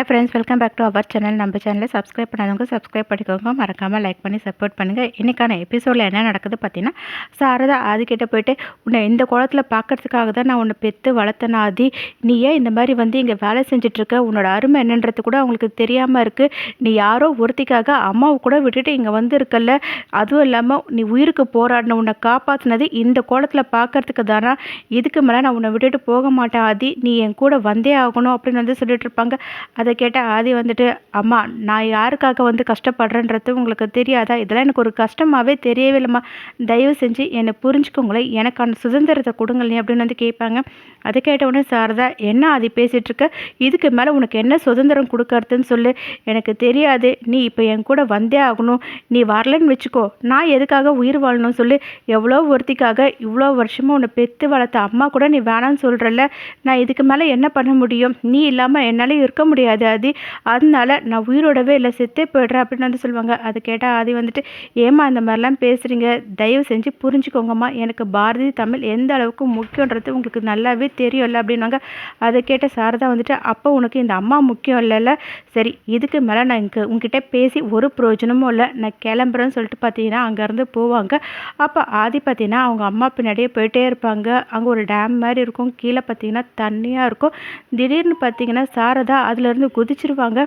Hi friends welcome back to our channel நம்ம சேனலை subscribe பண்ணாதவங்க சப்ஸ்கிரைப் பண்ணிக்கோங்க. மறக்காமல் லைக் பண்ணி சப்போர்ட் பண்ணுங்கள் இன்றைக்கான எபிசோடில் என்ன நடக்குது பார்த்தீங்கன்னா சாரதா ஆதிக்கிட்ட போயிட்டு உன்னை இந்த குளத்தில் பார்க்கறதுக்காக தான் நான் உன்னை பெற்று வளர்த்தன ஆதி. நீ ஏன் இந்த மாதிரி வந்து இங்கே வேலை செஞ்சிட்ருக்க? உன்னோட அருமை என்னன்றது கூட அவங்களுக்கு தெரியாமல் இருக்குது நீ யாரோ ஒருத்திக்காக அம்மாவை கூட விட்டுட்டு இங்கே வந்திருக்கல்ல. அதுவும் இல்லாமல் நீ உயிருக்கு போராடின உன்னை காப்பாற்றினது இந்த கோலத்தில் பார்க்கறதுக்கு தானா? இதுக்கு மேலே நான் உன்னை விட்டுட்டு போக மாட்டேன் ஆதி. நீ என் கூட வந்தே ஆகணும் அப்படின்னு வந்து சொல்லிட்டு இருப்பாங்க. அதை அதை கேட்ட ஆதி வந்துட்டு அம்மா நான் யாருக்காக வந்து கஷ்டப்படுறேன்றது உங்களுக்கு தெரியாதா? இதெல்லாம் எனக்கு ஒரு கஷ்டமாகவே தெரியவே இல்லைம்மா. தயவு செஞ்சு என்னை புரிஞ்சுக்கோங்களேன். எனக்கான சுதந்திரத்தை கொடுங்களேன் அப்படின்னு வந்து கேட்பாங்க. அதை கேட்ட உடனே சாரதா என்ன ஆதி பேசிகிட்ருக்க இதுக்கு மேலே உனக்கு என்ன சுதந்திரம் கொடுக்கறதுன்னு சொல்லு. எனக்கு தெரியாது. நீ இப்போ என் கூட வந்தே ஆகணும். நீ வரலன்னு வச்சுக்கோ. நான் எதுக்காக உயிர் வாழணும்னு சொல்லு. எவ்வளோ ஒருத்திக்காக இவ்வளோ வருஷமாக உன்னை பெற்று வளர்த்த அம்மா கூட நீ வேணான்னு சொல்கிறல்ல நான் இதுக்கு மேலே என்ன பண்ண முடியும்? நீ இல்லாமல் என்னால் இருக்க முடியாது. ஆதி அதனால நான் உயிரோடவே இல்லை செத்தே போய்டுறேன் அப்படின்னு வந்து சொல்லுவாங்க. அது கேட்டால் ஆதி வந்துட்டு ஏமா இந்த மாதிரிலாம் பேசுகிறீங்க தயவு செஞ்சு புரிஞ்சுக்கோங்கம்மா. எனக்கு பாரதி தமிழ் எந்த அளவுக்கு முக்கியன்றது உங்களுக்கு நல்லாவே தெரியும்ல அப்படின்னாங்க அதை கேட்ட சாரதா வந்துட்டு அப்போ உனக்கு இந்த அம்மா முக்கியம் இல்லைல்ல? சரி இதுக்கு மேலே நான் இங்கே உங்ககிட்ட பேசி ஒரு பிரயோஜனமும் இல்லை. நான் கிளம்புறேன்னு சொல்லிட்டு பார்த்தீங்கன்னா அங்கேருந்து போவாங்க. அப்போ ஆதி பார்த்தீங்கன்னா அவங்க அம்மா பின்னாடியே போயிட்டே இருப்பாங்க. அங்கே ஒரு டேம் மாதிரி இருக்கும். கீழே பார்த்தீங்கன்னா தண்ணியாக இருக்கும். திடீர்னு பார்த்தீங்கன்னா சாரதா அதுலேருந்து குதிச்சிருவாங்க.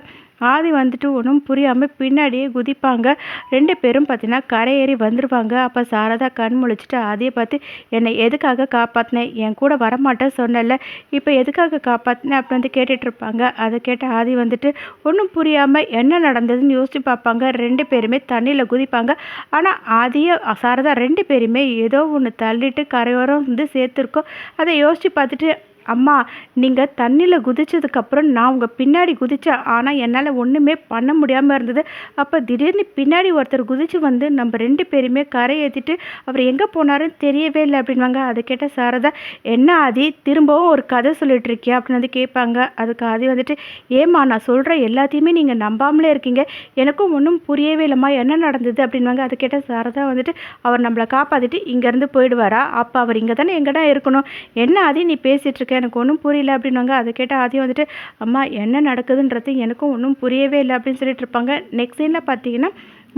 ஆதி வந்துட்டு ஒன்றும் புரியாமல் பின்னாடியே குதிப்பாங்க. ரெண்டு பேரும் பார்த்தீங்கன்னா கரையேறி வந்துடுவாங்க அப்போ சாரதா கண் முழிச்சிட்டு ஆதியை பார்த்து என்னை எதுக்காக காப்பாற்றினேன் என் கூட வரமாட்டேன் சொன்னல இப்போ எதுக்காக காப்பாற்றினேன் அப்படி வந்து கேட்டுட்ருப்பாங்க அதை கேட்ட ஆதி வந்துட்டு ஒன்றும் புரியாமல் என்ன நடந்ததுன்னு யோசிச்சு பார்ப்பாங்க. ரெண்டு பேருமே தண்ணியில் குதிப்பாங்க. ஆனால் ஆதியை சாரதா ரெண்டு பேருமே ஏதோ ஒன்று தள்ளிட்டு கரையோரம் வந்து சேர்த்துருக்கோம். அதை யோசித்து பார்த்துட்டு அம்மா நீங்கள் தண்ணியில் குதிச்சதுக்கப்புறம் நான் உங்கள் பின்னாடி குதித்தேன் ஆனால் என்னால் ஒன்றுமே பண்ண முடியாமல் இருந்தது. அப்போ திடீர்னு பின்னாடி ஒருத்தர் குதித்து வந்து நம்ம ரெண்டு பேருமே கரை ஏற்றிட்டு அவர் எங்கே போனாருன்னு தெரியவே இல்லை அப்படின்வாங்க அதை கேட்ட சாரதா என்ன ஆதி திரும்பவும் ஒரு கதை சொல்லிட்டு இருக்கியா? அப்படின்னு வந்து கேட்பாங்க. அதுக்கு ஆதி வந்துட்டு ஏம்மா நான் சொல்கிற எல்லாத்தையுமே நீங்கள் நம்பாமலே இருக்கீங்க. எனக்கும் ஒன்றும் புரியவே இல்லைம்மா. என்ன நடந்தது? அப்படின்வாங்க அதை கேட்ட சாரதா வந்துட்டு அவர் நம்மளை காப்பாற்றிட்டு இங்கேருந்து போயிடுவாரா? அப்போ அவர் இங்கே தானே எங்கே தான் இருக்கணும்? என்ன ஆதி நீ பேசிகிட்டு இருக்க? எனக்கு ஒன்றும் புரியல அப்படின்னாங்க அதை கேட்டால் ஆதியும் வந்துட்டு அம்மா என்ன நடக்குதுன்றது எனக்கும் ஒன்றும் புரியவே இல்லை அப்படின்னு சொல்லிட்டு இருப்பாங்க. நெக்ஸ்ட் சீனில் பார்த்தீங்கன்னா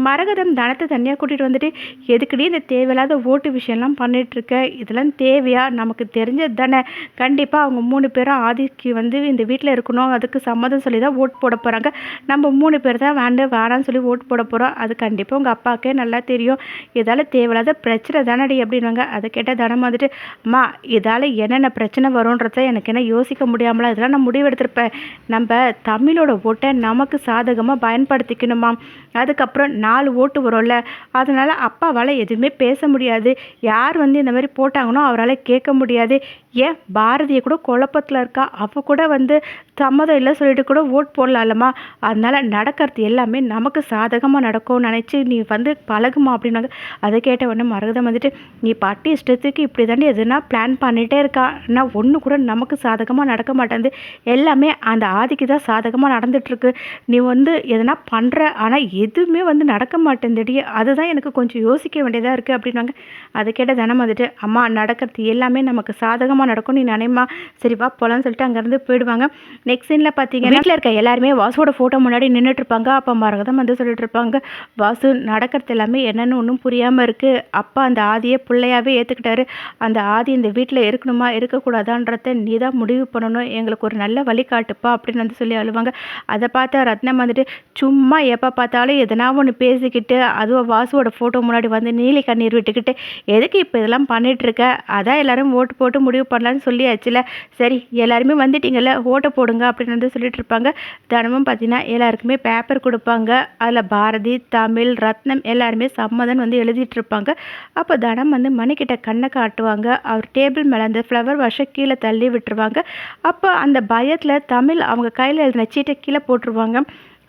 மரகதம் தனத்தை தனியாக கூட்டிகிட்டு வந்துட்டு எதுக்கடி இந்த தேவையில்லாத ஓட்டு விஷயம்லாம் பண்ணிகிட்ருக்க இதெல்லாம் தேவையா? நமக்கு தெரிஞ்சது தானே கண்டிப்பாக அவங்க மூணு பேரும் ஆதிக்கு வந்து இந்த வீட்டில் இருக்கணும். அதுக்கு சம்மதம் சொல்லி தான் ஓட்டு போட போகிறாங்க நம்ம மூணு பேர் தான் வேண்டாம் வேணான்னு சொல்லி ஓட்டு போட போகிறோம் அது கண்டிப்பாக உங்கள் அப்பாவுக்கே நல்லா தெரியும். இதால் தேவையில்லாத பிரச்சனை தானடி அப்படின்னாங்க அதை கேட்டால் தனம் வந்துட்டு அம்மா இதால் என்னென்ன பிரச்சனை வரும்ன்றத எனக்கு என்ன யோசிக்க முடியாமலாம் இதெல்லாம் நான் முடிவெடுத்திருப்பேன். நம்ம தமிழோட ஓட்டை நமக்கு சாதகமாக பயன்படுத்திக்கணுமா அதுக்கப்புறம் நாலு ஓட்டு வரும்ல அதனால் அப்பாவால் எதுவுமே பேச முடியாது. யார் வந்து இந்த மாதிரி போட்டாங்கன்னோ அவரால் கேட்க முடியாது. ஏன் பாரதியை கூட குழப்பத்தில் இருக்கா? அவள் கூட வந்து சம்மதம் இல்லை சொல்லிட்டு கூட ஓட் போடலாம்லம்மா. அதனால் நடக்கிறது எல்லாமே நமக்கு சாதகமாக நடக்கும்னு நினச்சி நீ வந்து பழகுமா அப்படின்னாங்க. அதை கேட்ட உடனே மரகதம் வந்துட்டு நீ பாட்டி இஷ்டத்துக்கு இப்படி தாண்டி எதுனா பிளான் பண்ணிகிட்டே இருக்கா? ஆனால் ஒன்று கூட நமக்கு சாதகமாக நடக்க மாட்டேங்குது. எல்லாமே அந்த ஆதிக்கு தான் சாதகமாக நடந்துகிட்ருக்கு நீ வந்து எதனா பண்ணுற ஆனால் எதுவுமே வந்து நடக்க மாட்டேங்குதுடி. அதுதான் எனக்கு கொஞ்சம் யோசிக்க வேண்டியதாக இருக்குது அப்படின்னாங்க. அதை கேட்ட தினம் வந்துட்டு அம்மா நடக்கிறது எல்லாமே நமக்கு சாதகமாக நடக்கும் நீ நினைமா சரி வா போகலான்னு சொல்லிட்டு அங்கேருந்து போயிடுவாங்க. நெக்ஸ்ட் சீனில் பார்த்தீங்கன்னா வீட்டில் இருக்க எல்லாருமே வாசுவோட ஃபோட்டோ முன்னாடி நின்றுட்டு இருப்பாங்க அப்போ மரகதம் வந்து சொல்லிட்டு இருப்பாங்க வாசு நடக்கிறது எல்லாமே என்னென்னு ஒன்றும் புரியாமல் இருக்குது அப்பா அந்த ஆதியை பிள்ளையாவே ஏற்றுக்கிட்டாரு அந்த ஆதி இந்த வீட்டில் இருக்கணுமா இருக்கக்கூடாதான்றத நீ தான் முடிவு பண்ணணும். எங்களுக்கு ஒரு நல்ல வழிகாட்டுப்பா அப்படின்னு வந்து சொல்லி அழுவாங்க. அதை பார்த்தா ரத்னம் வந்துட்டு சும்மா எப்போ பார்த்தாலும் எதனா ஒன்று பேசிக்கிட்டு அதுவும் வாசுவோட ஃபோட்டோ முன்னாடி வந்து நீலி கண்ணீர் விட்டுக்கிட்டு எதுக்கு இப்போ இதெல்லாம் பண்ணிகிட்ருக்க அதான் எல்லாரும் ஓட்டு போட்டு முடிவு பண்ணலான்னு சொல்லியாச்சுல. சரி எல்லாருமே வந்துட்டீங்கல்ல ஓட்டை போடுங்க அப்படின்னு வந்து சொல்லிட்டு இருப்பாங்க. தினமும் பார்த்தீங்கன்னா எல்லாருக்குமே பேப்பர் கொடுப்பாங்க. அதில் பாரதி தமிழ் ரத்னம் எல்லாருமே சம்மதம் வந்து எழுதிட்டு இருப்பாங்க. அப்போ தனம் வந்து மணிக்கிட்ட கண்ணை காட்டுவாங்க. அவர் டேபிள் மேலே அந்த ஃப்ளவர் வாஷை கீழே தள்ளி விட்டுருவாங்க. அப்போ அந்த பயத்தில் தமிழ் அவங்க கையில் எழுதின சீட்டை கீழே போட்டுருவாங்க.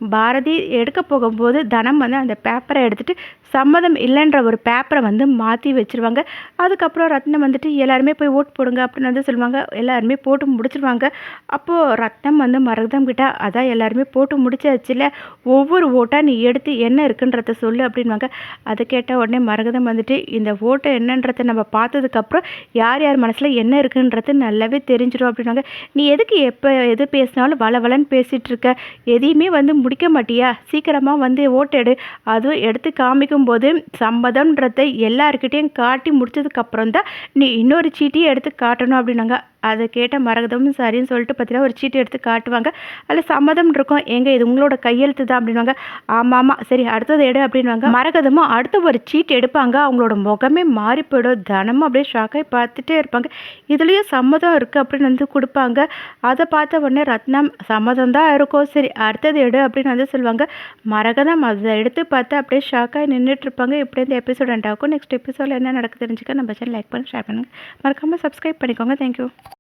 பாரதி எடுக்க போகும்போது தனம் வந்து அந்த பேப்பரை எடுத்துகிட்டு சம்மதம் இல்லைன்ற ஒரு பேப்பரை வந்து மாற்றி வச்சுருவாங்க. அதுக்கப்புறம் ரத்னம் வந்துட்டு எல்லாருமே போய் ஓட் போடுங்க அப்படின்னு வந்து சொல்லுவாங்க. எல்லாருமே போட்டு முடிச்சிருவாங்க. அப்போது ரத்னம் வந்து மரகதம் கிட்ட அதான் எல்லாருமே போட்டு முடிச்சாச்சுல ஒவ்வொரு ஓட்டாக நீ எடுத்து என்ன இருக்குன்றத சொல்லு அப்படின்வாங்க அதை கேட்ட உடனே மரகதம் வந்துட்டு இந்த ஓட்டு என்னன்றதை நம்ம பார்த்ததுக்கப்புறம் யார் யார் மனசில் என்ன இருக்குன்றது நல்லாவே தெரிஞ்சிடும் அப்படின்னாங்க நீ எதுக்கு எப்போ எது பேசினாலும் வள வளன்னு பேசிகிட்டு இருக்க? எதையுமே வந்து முடிக்க மாட்டியா? சீக்கிரமாக வந்து ஓட்டு எடு. அதுவும் எடுத்து காமிக்கும் போது சம்மதம்ன்றதை எல்லாருக்கிட்டேயும் காட்டி முடிச்சதுக்கப்புறம் தான் நீ இன்னொரு சீட்டையும் எடுத்து காட்டணும் அப்படின்னாங்க. அதை கேட்ட மரகதமும் சரின்னு சொல்லிட்டு பார்த்தீங்கன்னா ஒரு சீட்டு எடுத்து காட்டுவாங்க. அதில் சம்மதம் இருக்கும். எங்கே இது உங்களோட கையெழுத்து தான் அப்படின்வாங்க ஆமாம் ஆமாம் சரி அடுத்தது எடு அப்படின்வாங்க மரகதமும் அடுத்த ஒரு சீட் எடுப்பாங்க. அவங்களோட முகமே மாறி போயிடும். தனமும் அப்படியே ஷாக்காகி பார்த்துட்டே இருப்பாங்க. இதுலேயும் சம்மதம் இருக்குது அப்படின்னு வந்து கொடுப்பாங்க. அதை பார்த்த உடனே ரத்னம் சம்மதம் தான் இருக்கும். சரி அடுத்தது எடு அப்படின்னு வந்து சொல்லுவாங்க. மரகதம் அதை எடுத்து பார்த்து அப்படியே ஷாக்காகி நின்றுட்டுருப்பாங்க இப்படி இந்த எபிசோட் எண்ட் ஆகும். நெக்ஸ்ட் எபிசோடில் என்ன நடக்குது தெரிஞ்சுக்க நம்ம சேனல் லைக் பண்ணி ஷேர் பண்ணுங்கள் மறக்காமல் சப்ஸ்கிரைப் பண்ணிக்கோங்க. தேங்க்யூ